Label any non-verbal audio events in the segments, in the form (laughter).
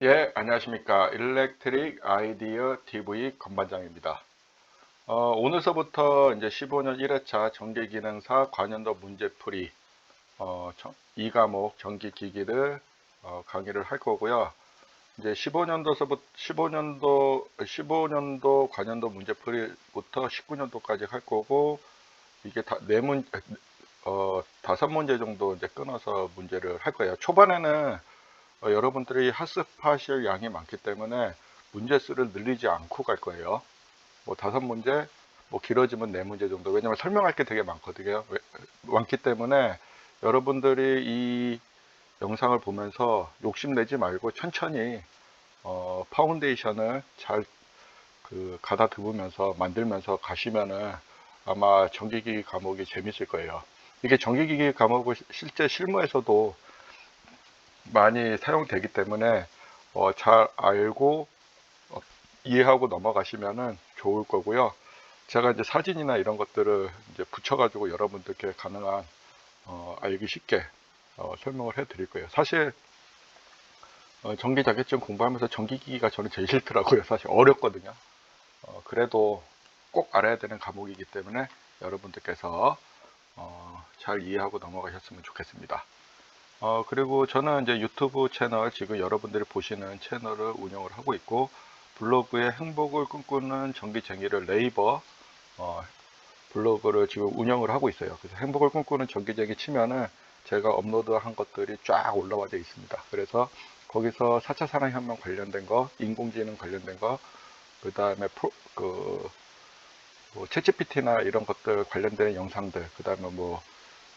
예, 안녕하십니까. 일렉트릭 아이디어 TV 건반장입니다. 어, 오늘서부터 이제 15년 1회차 전기기능사 관연도 문제풀이 어, 2과목 전기기기를 어, 강의를 할 거고요. 이제 15년도서부터 15년도 15년도 관연도 문제풀이부터 19년도까지 할 거고 이게 다네 문, 어, 다섯 문제 정도 이제 끊어서 문제를 할 거예요. 초반에는 어, 여러분들이 학습하실 양이 많기 때문에 문제 수를 늘리지 않고 갈 거예요. 뭐 다섯 문제, 뭐 길어지면 네 문제 정도. 왜냐면 설명할 게 되게 많거든요. 왜- 많기 때문에 여러분들이 이 영상을 보면서 욕심내지 말고 천천히 어, 파운데이션을 잘 그 가다듬으면서 만들면서 가시면은 아마 전기기기 과목이 재밌을 거예요. 이게 전기기기 과목을 시- 실제 실무에서도 많이 사용되기 때문에 어, 잘 알고 어, 이해하고 넘어가시면은 좋을 거고요. 제가 이제 사진이나 이런 것들을 이제 붙여가지고 여러분들께 가능한 어, 알기 쉽게 어, 설명을 해드릴 거예요. 사실 어, 전기 자격증 공부하면서 전기기기가 저는 제일 싫더라고요. 사실 어렵거든요. 어, 그래도 꼭 알아야 되는 과목이기 때문에 여러분들께서 어, 잘 이해하고 넘어가셨으면 좋겠습니다. 어, 그리고 저는 이제 유튜브 채널, 지금 여러분들이 보시는 채널을 운영을 하고 있고, 블로그에 행복을 꿈꾸는 전기쟁이를 네이버, 어, 블로그를 지금 운영을 하고 있어요. 그래서 행복을 꿈꾸는 전기쟁이 치면은 제가 업로드한 것들이 쫙 올라와 져 있습니다. 그래서 거기서 4차 산업혁명 관련된 거, 인공지능 관련된 거, 그 다음에 그, 뭐, 채찌PT나 이런 것들 관련된 영상들, 그 다음에 뭐,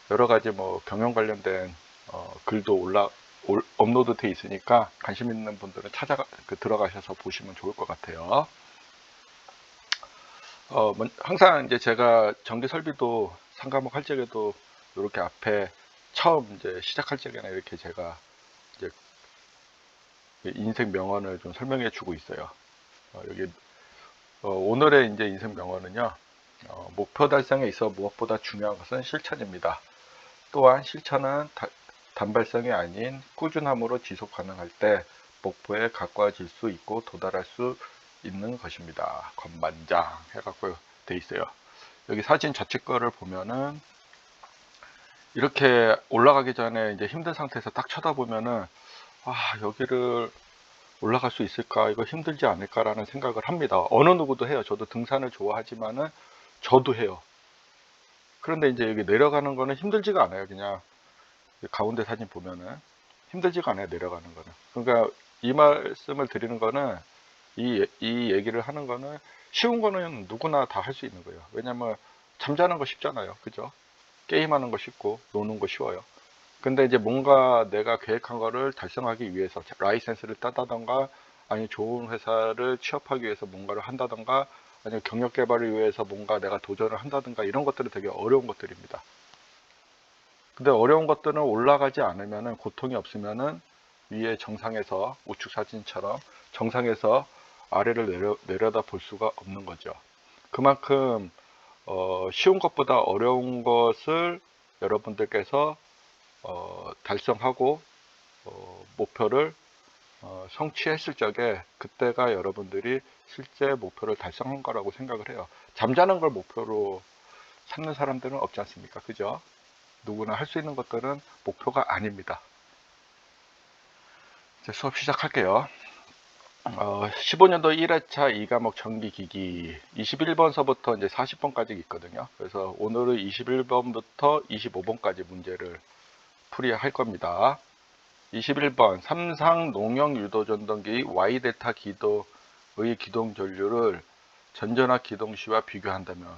여러 가지 뭐, 경영 관련된 어, 글도 올라 올- 업로드 돼 있으니까 관심 있는 분들은 찾아가 그 들어가셔서 보시면 좋을 것 같아요. 어, 먼- 항상 이제 제가 전기 설비도 상과목 할 적에도 이렇게 앞에 처음 이제 시작할 적에는 이렇게 제가 이제 인생 명언을 좀 설명해 주고 있어요. 어, 여기 어, 오늘의 이제 인생 명언은요. 어, 목표 달성에 있어 무엇보다 중요한 것은 실천입니다. 또한 실천은 다- 단발성이 아닌 꾸준함으로 지속 가능할 때 목표에 가까워질 수 있고 도달할 수 있는 것입니다. 건반장 해갖고 돼 있어요. 여기 사진 좌측 거를 보면은 이렇게 올라가기 전에 이제 힘든 상태에서 딱 쳐다보면은 아 여기를 올라갈 수 있을까 이거 힘들지 않을까라는 생각을 합니다. 어느 누구도 해요. 저도 등산을 좋아하지만은 저도 해요. 그런데 이제 여기 내려가는 거는 힘들지가 않아요. 그냥 이 가운데 사진 보면은 힘들지가 않아요. 내려가는 거는. 그러니까 이 말씀을 드리는 거는 이, 이 얘기를 하는 거는 쉬운 거는 누구나 다 할 수 있는 거예요. 왜냐면 잠자는 거 쉽잖아요. 그죠? 게임하는 거 쉽고 노는 거 쉬워요. 근데 이제 뭔가 내가 계획한 거를 달성하기 위해서 라이센스를 따다던가 아니 좋은 회사를 취업하기 위해서 뭔가를 한다던가 아니면 경력 개발을 위해서 뭔가 내가 도전을 한다든가 이런 것들은 되게 어려운 것들입니다. 근데 어려운 것들은 올라가지 않으면은 고통이 없으면은 위에 정상에서 우측 사진처럼 정상에서 아래를 내려, 내려다 볼 수가 없는 거죠. 그만큼 어, 쉬운 것보다 어려운 것을 여러분들께서 어, 달성하고 어, 목표를 어, 성취했을 적에 그때가 여러분들이 실제 목표를 달성한 거라고 생각을 해요. 잠자는 걸 목표로 삼는 사람들은 없지 않습니까? 그죠? 누구나 할 수 있는 것들은 목표가 아닙니다. 이제 수업 시작할게요. 어, 15년도 1회차 2과목 전기기기 21번서부터 이제 40번까지 있거든요. 그래서 오늘은 21번부터 25번까지 문제를 풀이할 겁니다. 21번 삼상 농용 유도 전동기 Y델타 기도의 기동 전류를 전전화 기동 시와 비교한다면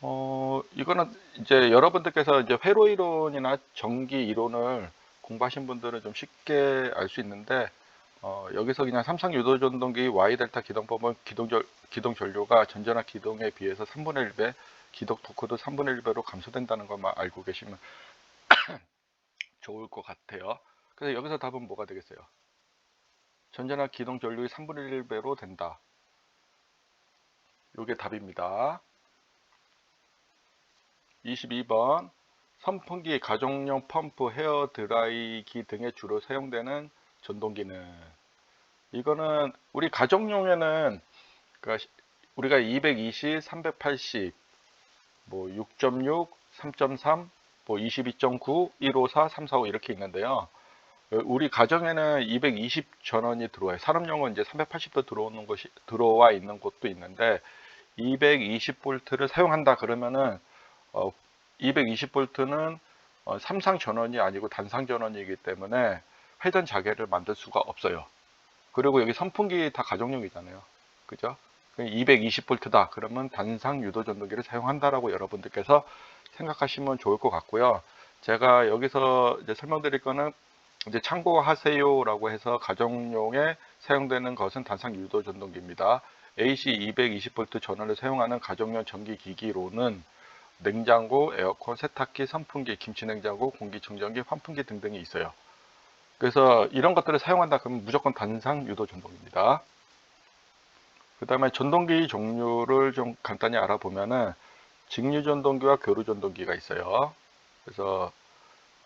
어 이거는 이제 여러분들께서 이제 회로 이론이나 전기 이론을 공부하신 분들은 좀 쉽게 알 수 있는데 어, 여기서 그냥 삼상 유도 전동기 Y델타 기동법은 기동 전 기동 전류가 전전화 기동에 비해서 3분의 1배 기동 토크도 3분의 1배로 감소된다는 것만 알고 계시면 (clears throat) 좋을 것 같아요. 그래서 여기서 답은 뭐가 되겠어요? 전전화 기동 전류의 3분의 1배로 된다. 이게 답입니다. 22번 선풍기, 가정용 펌프, 헤어 드라이기 등에 주로 사용되는 전동기는 이거는 우리 가정용에는 그러니까 시- 우리가 220, 380, 뭐 6.6, 3.3, 뭐 22.9, 154, 345 이렇게 있는데요. 어, 우리 가정에는 220 전원이 들어와요. 산업용은 이제 380도 들어오는 곳이 들어와 있는 곳도 있는데 220볼트를 사용한다 그러면은 어, 220볼트는 어, 삼상 전원이 아니고 단상 전원이기 때문에 회전 자개를 만들 수가 없어요. 그리고 여기 선풍기 다 가정용이잖아요. 그죠? 220볼트다. 그러면 단상 유도 전동기를 사용한다라고 여러분들께서 생각하시면 좋을 것 같고요. 제가 여기서 이제 설명드릴 거는 이제 참고하세요라고 해서 가정용에 사용되는 것은 단상 유도 전동기입니다. AC 220V 전원을 사용하는 가정용 전기 기기로는 냉장고, 에어컨, 세탁기, 선풍기, 김치냉장고, 공기청정기, 환풍기 등등이 있어요. 그래서 이런 것들을 사용한다 그러면 무조건 단상 유도 전동입니다. 그 다음에 전동기 종류를 좀 간단히 알아보면은 직류 전동기와 교류 전동기가 있어요. 그래서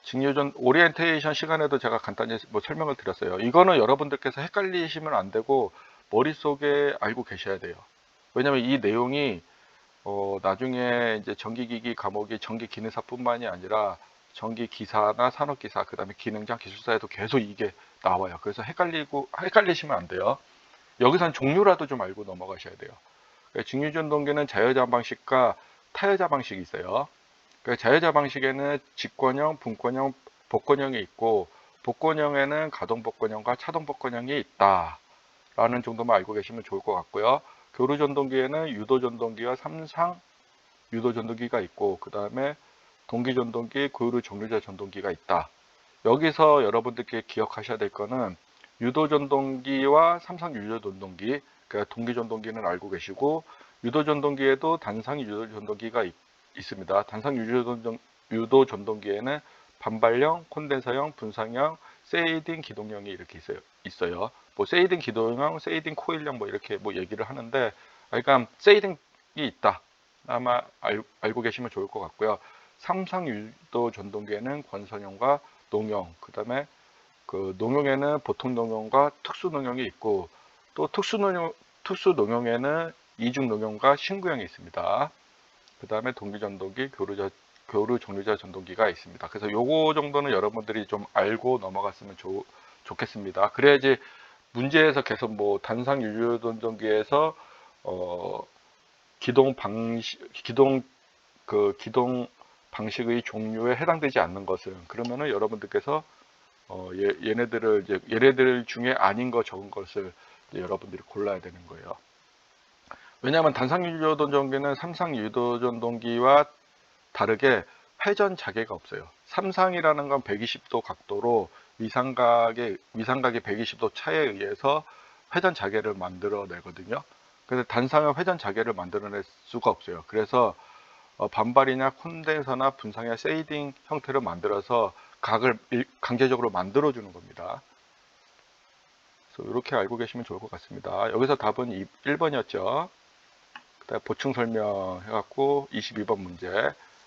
직류전 오리엔테이션 시간에도 제가 간단히 뭐 설명을 드렸어요. 이거는 여러분들께서 헷갈리시면 안 되고 머릿속에 알고 계셔야 돼요. 왜냐면 이 내용이 어, 나중에 이제 전기기기 과목이 전기기능사뿐만이 아니라 전기기사나 산업기사, 그 다음에 기능장 기술사에도 계속 이게 나와요. 그래서 헷갈리고, 헷갈리시면 안 돼요. 여기선 종류라도 좀 알고 넘어가셔야 돼요. 그러니까 직류전 동기는 자여자 방식과 타여자 방식이 있어요. 그러니까 자여자 방식에는 직권형, 분권형, 복권형이 있고 복권형에는 가동 복권형과 차동 복권형이 있다. 라는 정도만 알고 계시면 좋을 것 같고요. 교류 전동기에는 유도 전동기와 삼상 유도 전동기가 있고 그 다음에 동기 전동기, 교류 정류자 전동기가 있다. 여기서 여러분들께 기억하셔야 될 거는 유도 전동기와 삼상 유도 전동기, 그러니까 동기 전동기는 알고 계시고 유도 전동기에도 단상 유도 전동기가 있, 습니다 단상 유도, 전동, 유도 전동기에는 반발형, 콘덴서형, 분상형, 세이딩 기동형이 이렇게. 있어요. 뭐 세이딩 기동형, 세이딩 코일형 뭐 이렇게 뭐 얘기를 하는데 그러니까 세이딩이 있다. 아마 알, 알고 계시면 좋을 것 같고요. 삼상 유도 전동기에는 권선형과 농형, 그다음에 그 농형에는 보통 농형과 특수 농형이 있고 또 특수 농형 특수 농형에는 이중 농형과 신구형이 있습니다. 그 다음에 동기 전동기, 교류자 교류 정류자 전동기가 있습니다. 그래서 요거 정도는 여러분들이 좀 알고 넘어갔으면 좋, 좋겠습니다. 그래야지 문제에서 계속 뭐 단상 유료 전동기에서 어 기동 방식 기동 그 기동 방식의 종류에 해당되지 않는 것은 그러면은 여러분들께서 어 얘, 얘네들을 이제 얘네들 중에 아닌 거 적은 것을 여러분들이 골라야 되는 거예요. 왜냐하면 단상 유도 전동기는 삼상 유도 전동기와 다르게 회전 자개가 없어요. 삼상이라는 건 120도 각도로 위상각의 위상각의 120도 차에 의해서 회전 자개를 만들어 내거든요. 근데 단상은 회전 자개를 만들어낼 수가 없어요. 그래서 어, 반발이나 콘덴서나 분상의 세이딩 형태를 만들어서 각을 강제적으로 만들어 주는 겁니다. 그래서 이렇게 알고 계시면 좋을 것 같습니다. 여기서 답은 1번이었죠. 그다음 보충 설명 해갖고 22번 문제.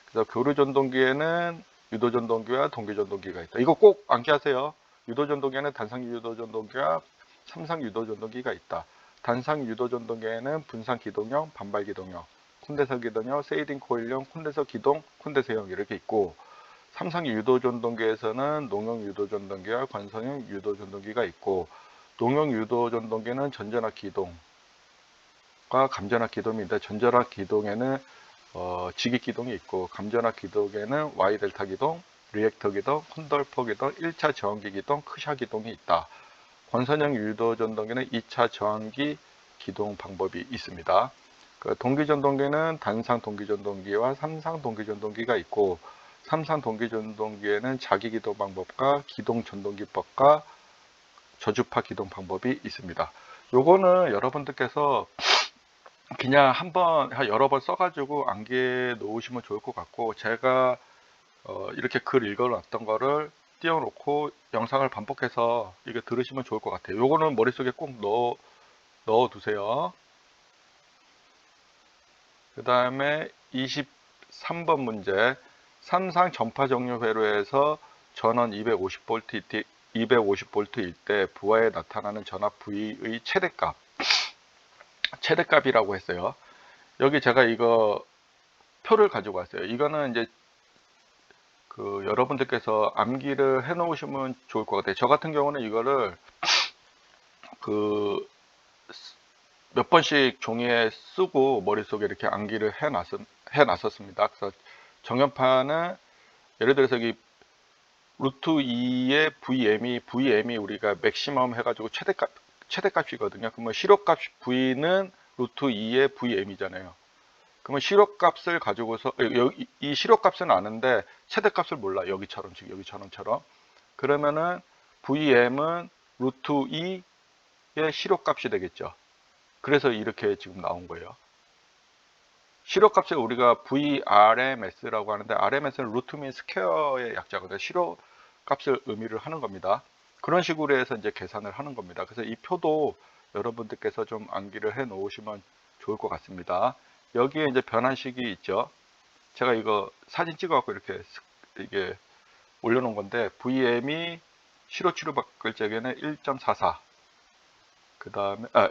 그래서 교류 전동기에는 유도 전동기와 동기 전동기가 있다. 이거 꼭 암기하세요. 유도 전동기에는 단상 유도 전동기와 삼상 유도 전동기가 있다. 단상 유도 전동기에는 분상 기동형, 반발 기동형, 콘덴서 기동형, 세이딩 코일형, 콘덴서 기동, 콘덴서형 이렇게 있고 삼상 유도 전동기에서는 농형 유도 전동기와 관성형 유도 전동기가 있고 농형 유도 전동기는 전전압 기동 과 감전압 기동인데 전전압 기동에는 어, 직입 기동이 있고 감전압 기동에는 Y 델타 기동, 리액터 기동, 콘돌퍼 기동, 1차 저항기 기동, 크샤 기동이 있다. 권선형 유도 전동기는 2차 저항기 기동 방법이 있습니다. 그 동기 전동기는 단상 동기 전동기와 삼상 동기 전동기가 있고 삼상 동기 전동기에는 자기 기동 방법과 기동 전동기법과 저주파 기동 방법이 있습니다. 요거는 여러분들께서 그냥 한번 여러 번 써가지고 암기해 놓으시면 좋을 것 같고 제가 어 이렇게 글 읽어놨던 거를 띄워놓고 영상을 반복해서 이게 들으시면 좋을 것 같아요. 요거는 머릿속에 꼭 넣어, 넣어 두세요. 그 다음에 23번 문제 삼상 전파 정류 회로에서 전원 250V 250V일 때 부하에 나타나는 전압 V의 최대값 최대값이라고 했어요. 여기 제가 이거 표를 가지고 왔어요. 이거는 이제 그 여러분들께서 암기를 해 놓으시면 좋을 것 같아요. 저 같은 경우는 이거를 그 몇 번씩 종이에 쓰고 머릿속에 이렇게 암기를 해 놨었습니다. 그래서 정연판은 예를 들어서 여기 루트 2의 VM이 VM이 우리가 맥시멈 해가지고 최대값 최대값이거든요. 그러면 실효값 V는 루트 2의 VM이잖아요. 그러면 실효값을 가지고서 여기 이 실효값은 아는데 최대값을 몰라 여기처럼 지금 여기처럼처럼 그러면은 VM은 루트 2의 실효값이 되겠죠. 그래서 이렇게 지금 나온 거예요. 실효값을 우리가 VRMS라고 하는데 RMS는 루트 민 스퀘어의 약자거든요. 실효값을 의미를 하는 겁니다. 그런 식으로 해서 이제 계산을 하는 겁니다. 그래서 이 표도 여러분들께서 좀 암기를 해 놓으시면 좋을 것 같습니다. 여기에 이제 변환식이 있죠. 제가 이거 사진 찍어 갖고 이렇게 이게 올려놓은 건데 VM이 실효치로 바꿀 적에는 1.44. 그 다음에 아,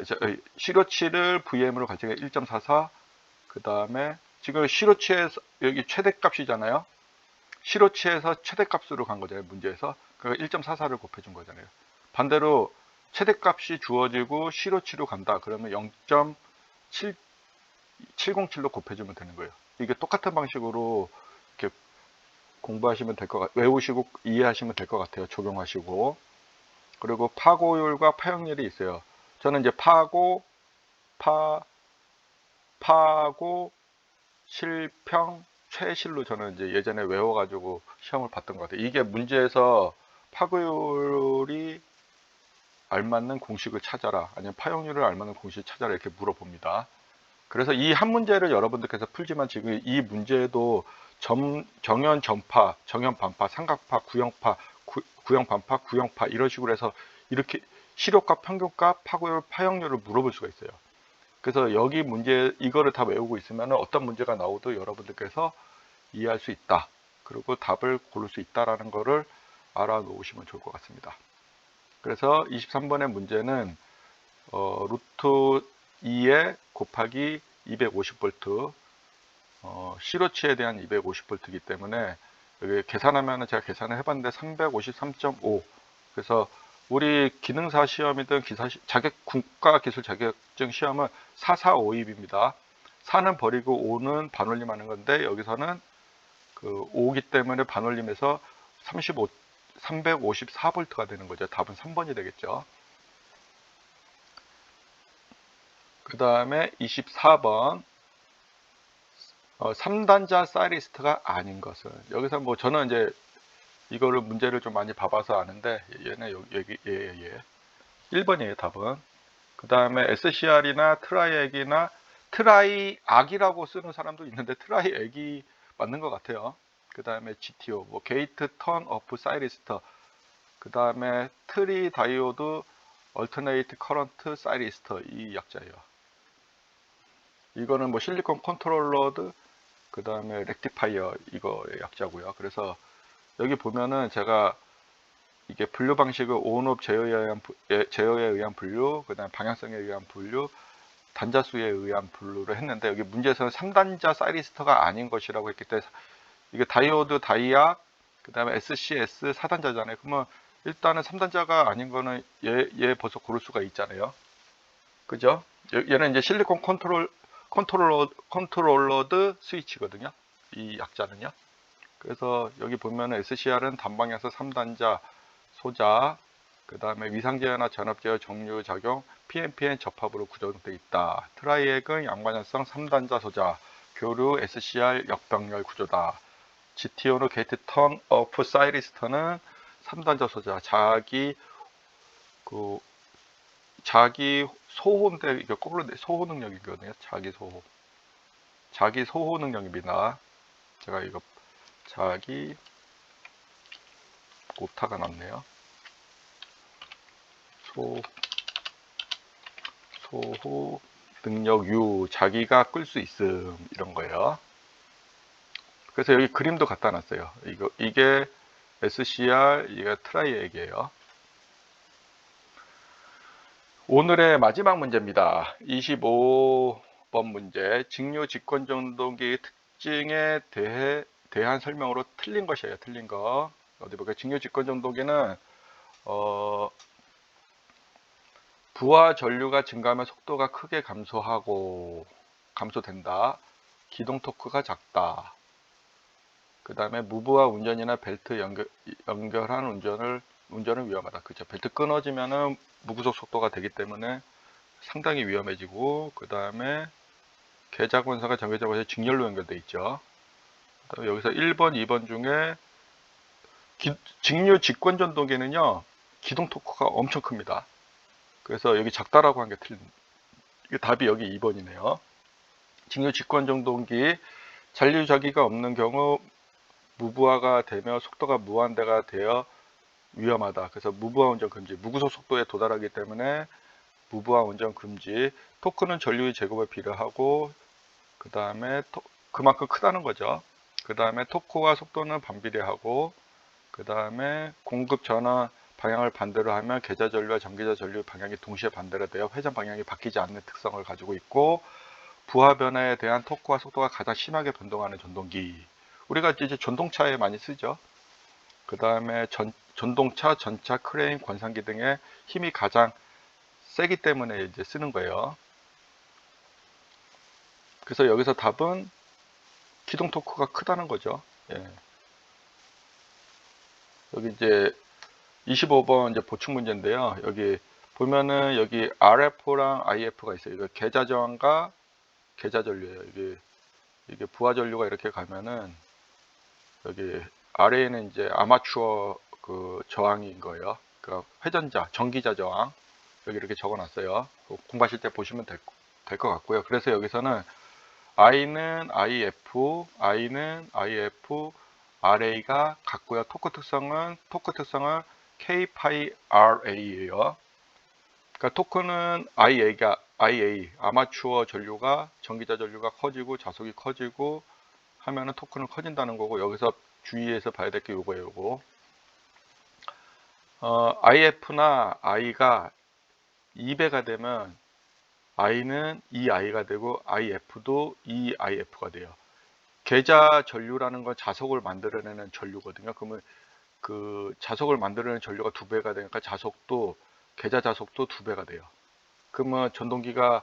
실효치를 VM으로 갈 적에 1.44. 그 다음에 지금 실효치에서 여기 최대값이잖아요. 실효치에서 최대값으로 간 거잖아요. 문제에서. 그러니까 1.44를 곱해준 거잖아요. 반대로 최대값이 주어지고 실효치로 간다. 그러면 0.7 707로 곱해주면 되는 거예요. 이게 똑같은 방식으로 이렇게 공부하시면 될 것 같, 외우시고 이해하시면 될 것 같아요. 적용하시고. 그리고 파고율과 파형률이 있어요. 저는 이제 파고, 파, 파고, 실평, 최실로 저는 이제 예전에 외워가지고 시험을 봤던 것 같아요. 이게 문제에서 파고율이 알맞는 공식을 찾아라. 아니면 파형률을 알맞는 공식을 찾아라. 이렇게 물어봅니다. 그래서 이 한 문제를 여러분들께서 풀지만 지금 이 문제도 점, 정연 전파, 정연 반파, 삼각파, 구형파, 구, 구형 반파, 구형파 이런 식으로 해서 이렇게 실효값, 평균값, 파고율, 파형률을 물어볼 수가 있어요. 그래서 여기 문제 이거를 다 외우고 있으면 어떤 문제가 나오도 여러분들께서 이해할 수 있다. 그리고 답을 고를 수 있다라는 거를 알아놓으시면 좋을 것 같습니다. 그래서 23번의 문제는 어, 루트 2에 곱하기 250V 어, 실효치에 대한 250V이기 때문에 여기 계산하면 제가 계산을 해봤는데 353.5 그래서 우리 기능사 시험이든 기사 시, 자격 국가 기술 자격증 시험은 4452입니다. 4는 버리고 5는 반올림하는 건데 여기서는 그 5기 때문에 반올림해서 35 354V가 되는 거죠. 답은 3번이 되겠죠. 그 다음에 24번 어, 3단자 사이리스트가 아닌 것은 여기서 뭐 저는 이제 이거를 문제를 좀 많이 봐봐서 아는데 얘네 여기 얘, 얘. 1번이에요 답은 그 다음에 SCR이나 트라이액이나 트라이악이라고 쓰는 사람도 있는데 트라이액이 맞는 것 같아요 그 다음에 GTO 뭐 게이트 턴 오프 사이리스터. 그 다음에 트리 다이오드 얼터네이트 커런트 사이리스터. 이 약자예요. 이거는 뭐 실리콘 컨트롤러드 그 다음에 렉티파이어 이거의 약자고요. 그래서 여기 보면은 제가 이게 분류 방식을 온업 제어에 의한 예, 제어에 의한 분류, 그다음 방향성에 의한 분류, 단자수에 의한 분류를 했는데 여기 문제에서는 3단자 사이리스터가 아닌 것이라고 했기 때문에 이게 다이오드 다이아 그 다음에 SCS 4단자잖아요. 그러면 일단은 3단자가 아닌 거는 얘, 얘 벌써 고를 수가 있잖아요. 그죠? 얘는 이제 실리콘 컨트롤 컨트롤러, 컨트롤러드 스위치거든요. 이 약자는요. 그래서 여기 보면 SCR은 단방에서 3단자 소자, 그 다음에 위상제어나 전압제어 정류 작용, PNPN 접합으로 구조되어 있다. 트라이액은 양반연성 3단자 소자, 교류 SCR 역병렬 구조다. GTO는 게이트 턴 어프 사이리스터는 3단자 소자, 자기 그 자기 소호인데 이게 거꾸로 소호 능력이거든요. 자기 소호. 자기 소호 능력입니다. 제가 이거 자기 오타가 났네요. 소 소호 능력 유 자기가 끌 수 있음 이런 거예요. 그래서 여기 그림도 갖다 놨어요. 이거 이게 SCR 이게 트라이액이에요. 오늘의 마지막 문제입니다. 25번 문제. 직류 직권 전동기의 특징에 대해 대한 설명으로 틀린 것이에요. 틀린 거. 어디 볼까요? 직류 직권 전동기는 어, 부하 전류가 증가하면 속도가 크게 감소하고 감소된다. 기동 토크가 작다. 그 다음에 무부하 운전이나 벨트 연결, 연결한 운전을 운전은 위험하다. 그죠? 벨트 끊어지면은 무구속 속도가 되기 때문에 상당히 위험해지고 그 다음에 계좌 권사가 정해져 서 직렬로 연결돼 있죠. 그다음에 여기서 1번, 2번 중에 기, 직류 직권 전동기는요 기동 토크가 엄청 큽니다. 그래서 여기 작다라고 한 게 틀린. 이게 답이 여기 2번이네요. 직류 직권 전동기 잔류 자기가 없는 경우 무부하가 되며 속도가 무한대가 되어 위험하다. 그래서 무부하 운전 금지, 무구속 속도에 도달하기 때문에 무부하 운전 금지. 토크는 전류의 제곱에 비례하고 그 다음에 그만큼 크다는 거죠. 그 다음에 토크와 속도는 반비례하고 그 다음에 공급 전환 방향을 반대로 하면 계좌 전류와 전기자 전류 방향이 동시에 반대로 되어 회전 방향이 바뀌지 않는 특성을 가지고 있고 부하 변화에 대한 토크와 속도가 가장 심하게 변동하는 전동기. 우리가 이제 전동차에 많이 쓰죠. 그 다음에 전동차, 전차, 크레인, 관상기 등의 힘이 가장 세기 때문에 이제 쓰는 거예요. 그래서 여기서 답은 기동 토크가 크다는 거죠. 예. 여기 이제 25번 이제 보충 문제인데요. 여기 보면은 여기 RF랑 IF가 있어요. 이거 계좌 저항과 계좌 전류예요. 이게 이게 부하 전류가 이렇게 가면은 여기 아래에는 이제 아마추어 그 저항인 거예요. 그 회전자, 전기자 저항 여기 이렇게 적어놨어요. 공부하실 때 보시면 될 것 같고요. 그래서 여기서는 I는 IF, I는 IF, RA가 같고요. 토크 특성은 토크 특성은 K 파이 RA예요. 그러니까 토크는 IA가 IA 아마추어 전류가 전기자 전류가 커지고 자속이 커지고 하면은 토크는 커진다는 거고 여기서 주의해서 봐야 될 게 요거예요, 요거. 어, IF나 I가 2배가 되면 I는 2I가 되고 IF도 2IF가 돼요. 계좌 전류라는 건 자석을 만들어내는 전류거든요. 그러면 그 자석을 만들어내는 전류가 두 배가 되니까 자석도 계좌 자석도 두 배가 돼요. 그러면 전동기가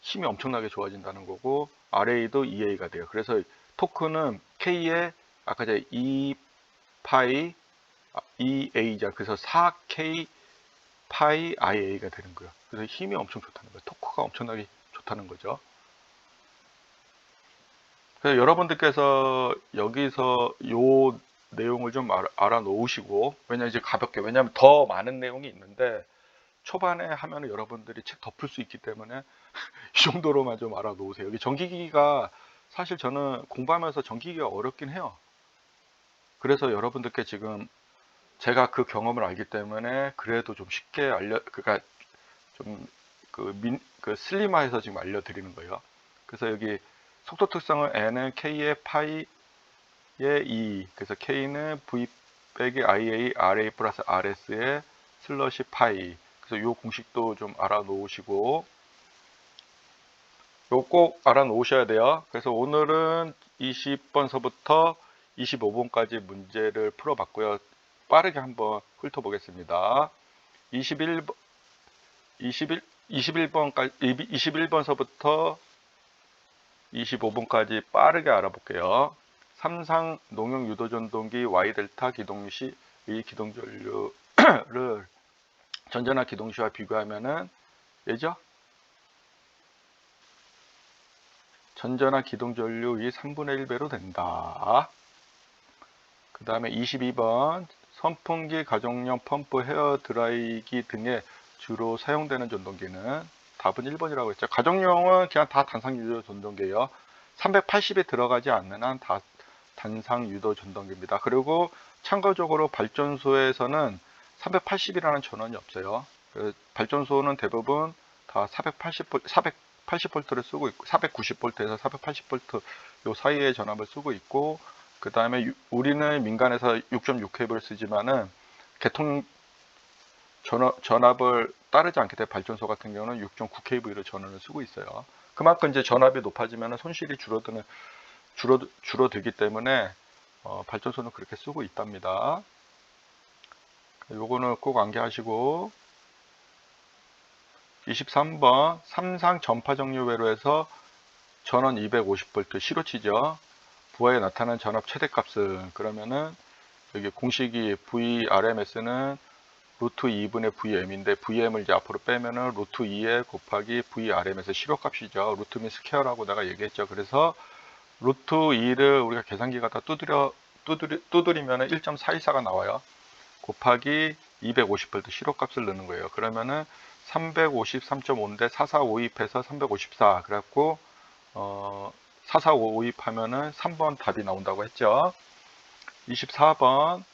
힘이 엄청나게 좋아진다는 거고 RA도 2A가 돼요. 그래서 토크는 K의 아까 제가 2 파이 2A자 그래서 4K 파이 IA가 되는 거예요. 그래서 힘이 엄청 좋다는 거예요. 토크가 엄청나게 좋다는 거죠. 그래서 여러분들께서 여기서 요 내용을 좀 알아 놓으시고 왜냐 이제 가볍게 왜냐하면 더 많은 내용이 있는데 초반에 하면 여러분들이 책 덮을 수 있기 때문에 (laughs) 이 정도로만 좀 알아 놓으세요. 여기 전기기기가 사실 저는 공부하면서 전기기가 어렵긴 해요. 그래서 여러분들께 지금 제가 그 경험을 알기 때문에 그래도 좀 쉽게 알려, 그니까 좀그 민, 그 슬림화해서 지금 알려드리는 거예요. 그래서 여기 속도 특성은 n은 k의 파이의 2, 그래서 k는 v 빼기 ia ra 플러스 rs의 슬러시 파이. 그래서 이 공식도 좀 알아놓으시고 요꼭 알아놓으셔야 돼요. 그래서 오늘은 20번서부터 25번까지 문제를 풀어봤고요. 빠르게 한번 훑어보겠습니다. 21번, 21, 21번까지, 21번서부터 25번까지 빠르게 알아볼게요. 삼상 농용 유도 전동기 Y 델타 기동 시의 기동 전류를 전전화 기동 시와 비교하면은 예죠? 전전화 기동 전류의 3분의 1배로 된다. 그 다음에 22번 선풍기, 가정용 펌프, 헤어 드라이기 등에 주로 사용되는 전동기는 답은 1번이라고 했죠. 가정용은 그냥 다 단상 유도 전동기예요. 380에 들어가지 않는 한 다 단상 유도 전동기입니다. 그리고 참고적으로 발전소에서는 380이라는 전원이 없어요. 발전소는 대부분 다 480V, 480V를 쓰고 있고 490V에서 480V 요 사이의 전압을 쓰고 있고 그 다음에 우리는 민간에서 6.6 케이블을 쓰지만은 개통 전압, 전압 을 따르지 않게 된 발전소 같은 경우는 6.9kV로 전원을 쓰고 있어요. 그만큼 이제 전압이 높아지면 손실이 줄어드는 줄어 줄어들기 때문에 어, 발전소는 그렇게 쓰고 있답니다. 요거는 꼭 암기하시고 23번 삼상 전파 정류 회로에서 전원 250V 시로치죠. 부하에 나타난 전압 최대값은 그러면은 여기 공식이 VRMS는 루트 2분의 VM인데 VM을 이제 앞으로 빼면은 루트 2에 곱하기 VRMS 시로값이죠. 루트 민 스퀘어라고 내가 얘기했죠. 그래서 루트 2를 우리가 계산기 갖다 두드려 두드리, 두드리면은 1.424가 나와요. 곱하기 250V 시로값을 넣는 거예요. 그러면은 353.5인데 4452해서 354 그래갖고 어 4452 하면은 3번 답이 나온다고 했죠. 24번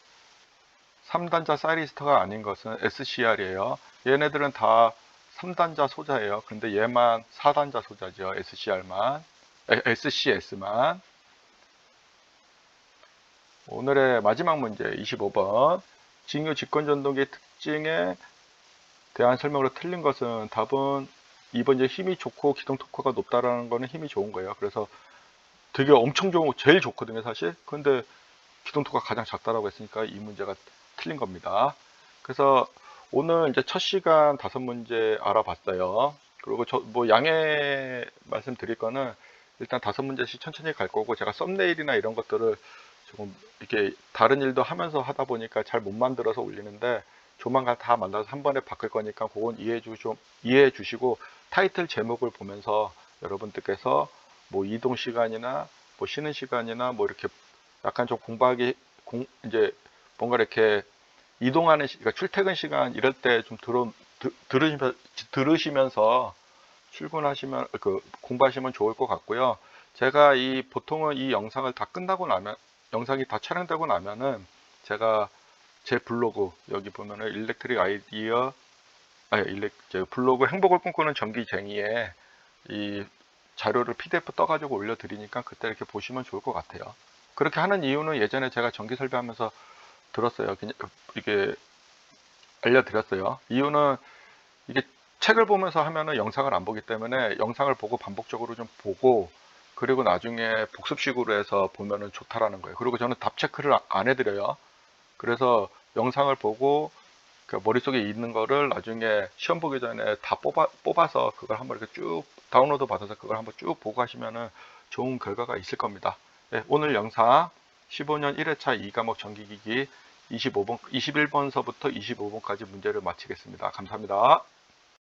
3단자 사이리스터가 아닌 것은 SCR이에요. 얘네들은 다 3단자 소자예요. 근데 얘만 4단자 소자죠. SCR만. SCS만. 오늘의 마지막 문제 25번. 징유 직권 전동기의 특징에 대한 설명으로 틀린 것은 답은 2번 이제 힘이 좋고 기동 토크가 높다라는 거는 힘이 좋은 거예요. 그래서 되게 엄청 좋은 거 제일 좋거든요, 사실. 근데 기동 토크가 가장 작다라고 했으니까 이 문제가 틀린 겁니다. 그래서 오늘 이제 첫 시간 다섯 문제 알아봤어요. 그리고 저 뭐 양해 말씀드릴 거는 일단 다섯 문제씩 천천히 갈 거고 제가 썸네일이나 이런 것들을 조금 이렇게 다른 일도 하면서 하다 보니까 잘 못 만들어서 올리는데 조만간 다 만들어서 한 번에 바꿀 거니까 그건 이해해 주 좀 이해해 주시고 타이틀 제목을 보면서 여러분들께서 뭐 이동 시간이나 뭐 쉬는 시간이나 뭐 이렇게 약간 좀 공부하기 공 이제 뭔가 이렇게 이동하는 시, 그러니까 출퇴근 시간 이럴 때 좀 들어 드, 들으시면 들으시면서 출근하시면 그 공부하시면 좋을 것 같고요. 제가 이 보통은 이 영상을 다 끝나고 나면 영상이 다 촬영되고 나면은 제가 제 블로그 여기 보면은 일렉트릭 아이디어 아 일렉 제 블로그 행복을 꿈꾸는 전기쟁이에 이 자료를 PDF 떠가지고 올려드리니까 그때 이렇게 보시면 좋을 것 같아요. 그렇게 하는 이유는 예전에 제가 전기 설비하면서 들었어요. 이게 알려드렸어요. 이유는 이게 책을 보면서 하면은 영상을 안 보기 때문에 영상을 보고 반복적으로 좀 보고 그리고 나중에 복습식으로 해서 보면은 좋다라는 거예요. 그리고 저는 답 체크를 안 해드려요. 그래서 영상을 보고 그 머릿속에 있는 거를 나중에 시험 보기 전에 다 뽑아, 뽑아서 그걸 한번 이렇게 쭉 다운로드 받아서 그걸 한번 쭉 보고 하시면은 좋은 결과가 있을 겁니다. 네, 오늘 영상 15년 1회차 2과목 전기기기 25번, 21번서부터 25번까지 문제를 마치겠습니다. 감사합니다.